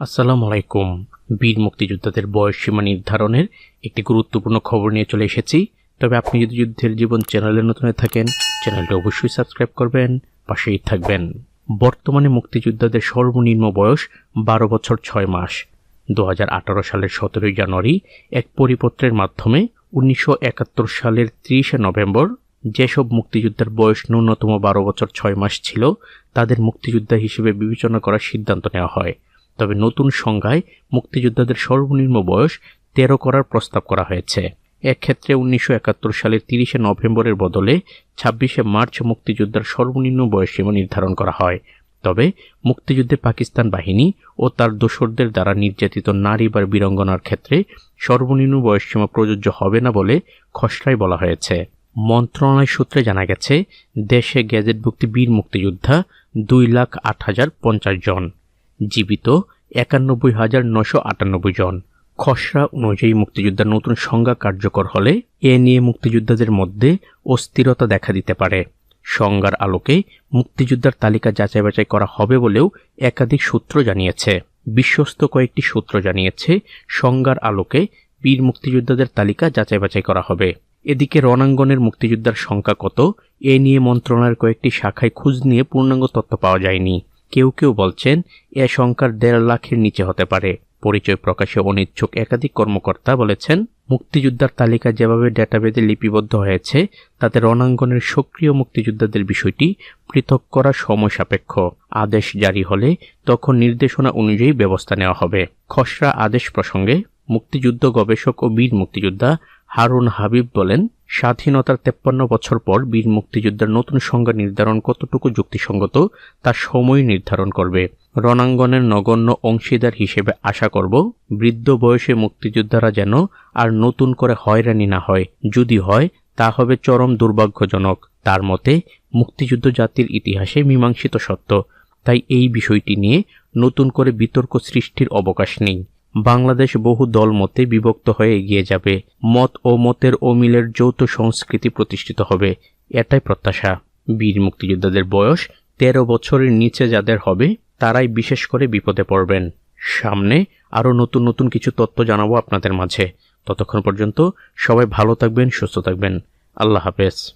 আসসালামু আলাইকুম বীর মুক্তিযোদ্ধাদের বয়স সীমা নির্ধারণের একটি গুরুত্বপূর্ণ খবর নিয়ে চলে এসেছি। তবে আপনি যদি যুদ্ধের জীবন চ্যানেলে নতুন হয়ে থাকেন, চ্যানেলটা অবশ্যই সাবস্ক্রাইব করবেন, পাশেই থাকবেন। বর্তমানে মুক্তিযোদ্ধাদের সর্বনিম্ন বয়স বারো বছর ছয় মাস। দু হাজার আঠারো সালের সতেরোই জানুয়ারি এক পরিপত্রের মাধ্যমে উনিশশো একাত্তর সালের ত্রিশে নভেম্বর যেসব মুক্তিযোদ্ধার বয়স ন্যূনতম বারো বছর ছয় মাস ছিল, তাদের মুক্তিযোদ্ধা হিসেবে বিবেচনা করার সিদ্ধান্ত নেওয়া হয়। তবে নতুন সংজ্ঞায় মুক্তিযোদ্ধাদের সর্বনিম্ন বয়স তেরো করার প্রস্তাব করা হয়েছে। এক্ষেত্রে উনিশশো একাত্তর সালের তিরিশে নভেম্বরের বদলে ছাব্বিশে মার্চ মুক্তিযোদ্ধার সর্বনিম্ন বয়সসীমা নির্ধারণ করা হয়। তবে মুক্তিযুদ্ধে পাকিস্তান বাহিনী ও তার দোসরদের দ্বারা নির্যাতিত নারী বা বীরঙ্গনার ক্ষেত্রে সর্বনিম্ন বয়সসীমা প্রযোজ্য হবে না বলে খসড়ায় বলা হয়েছে। মন্ত্রণালয় সূত্রে জানা গেছে, দেশে গ্যাজেটভুক্তি বীর মুক্তিযোদ্ধা দুই লাখ আট হাজার পঞ্চাশ জন। জীবিত একানব্বই হাজার নশো আটানব্বই জন। খসড়া অনুযায়ী মুক্তিযোদ্ধার নতুন সংজ্ঞা কার্যকর হলে এ নিয়ে মুক্তিযোদ্ধাদের মধ্যে অস্থিরতা দেখা দিতে পারে। সংজ্ঞার আলোকে মুক্তিযোদ্ধার তালিকা যাচাই বাছাই করা হবে বলেও একাধিক সূত্র জানিয়েছে। বিশ্বস্ত কয়েকটি সূত্র জানিয়েছে, সংজ্ঞার আলোকে বীর মুক্তিযোদ্ধাদের তালিকা যাচাই বাছাই করা হবে। এদিকে রণাঙ্গনের মুক্তিযোদ্ধার সংখ্যা কত, এ নিয়ে মন্ত্রণালয়ের কয়েকটি শাখায় খোঁজ নিয়ে পূর্ণাঙ্গ তথ্য পাওয়া যায়নি। কেউ কেউ বলছেন, এ সংখ্যার দেড় লাখের নিচে হতে পারে। পরিচয় প্রকাশে অনিচ্ছুক একাধিক কর্মকর্তা বলেছেন, মুক্তিযোদ্ধার তালিকা যেভাবে ডেটাবেজে লিপিবদ্ধ হয়েছে, তাতে রণাঙ্গনের সক্রিয় মুক্তিযোদ্ধাদের বিষয়টি পৃথক করা সময় সাপেক্ষ। আদেশ জারি হলে তখন নির্দেশনা অনুযায়ী ব্যবস্থা নেওয়া হবে। খসড়া আদেশ প্রসঙ্গে মুক্তিযুদ্ধ গবেষক ও বীর মুক্তিযোদ্ধা হারুন হাবিব বলেন স্বাধীনতার তেপ্পান্ন বছর পর বীর মুক্তিযোদ্ধার নতুন সংজ্ঞা নির্ধারণ কতটুকু যুক্তিসঙ্গত, তা সময় নির্ধারণ করবে। রণাঙ্গনের নগণ্য অংশীদার হিসেবে আশা করব, বৃদ্ধ বয়সে মুক্তিযোদ্ধারা যেন আর নতুন করে হয়রানি না হয়। যদি হয়, তা হবে চরম দুর্ভাগ্যজনক। তার মতে, মুক্তিযুদ্ধ জাতির ইতিহাসে মীমাংসিত সত্য। তাই এই বিষয়টি নিয়ে নতুন করে বিতর্ক সৃষ্টির অবকাশ নেই। বাংলাদেশ বহু দল মতে বিভক্ত হয়ে এগিয়ে যাবে। মত ও মতের অমিলের যৌথ সংস্কৃতি প্রতিষ্ঠিত হবে। এটাই প্রত্যাশা। বীর মুক্তিযোদ্ধাদের বয়স তেরো বছরের নিচে যাদের হবে, তারাই বিশেষ করে বিপদে পড়বেন। সামনে আরও নতুন নতুন কিছু তথ্য জানাব আপনাদের মাঝে। ততক্ষণ পর্যন্ত সবাই ভালো থাকবেন, সুস্থ থাকবেন। আল্লাহ হাফেজ।